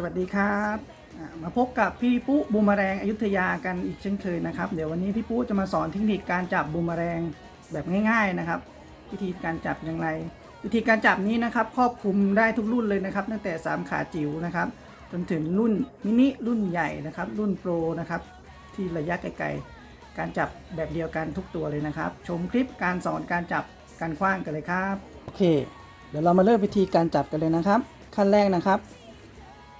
สวัสดีครับมาพบกับพี่ปุ๊บูมแมลงอยุธยากันอีกเช่นเคยนะครับ เดี๋ยววันนี้พี่ปุ๊จะมาสอนเทคนิคการจับบูมแมลงแบบง่าย ๆนะครับ วิธีการจับอย่างไร วิธีการจับนี้นะครับครอบคลุมได้ทุกรุ่นเลยนะครับ ตั้งแต่ 3 ขาจิ๋วนะครับ จนถึงรุ่นมินิรุ่นใหญ่นะครับ รุ่นโปรนะครับ ที่ระยะไกลๆการจับแบบเดียวกันทุกตัวเลยนะครับ ชมคลิปการสอนการจับการคว้างกันเลยครับโอเค เดี๋ยวเรามาเริ่มวิธีการจับกันเลยนะครับ ขั้นแรกนะครับ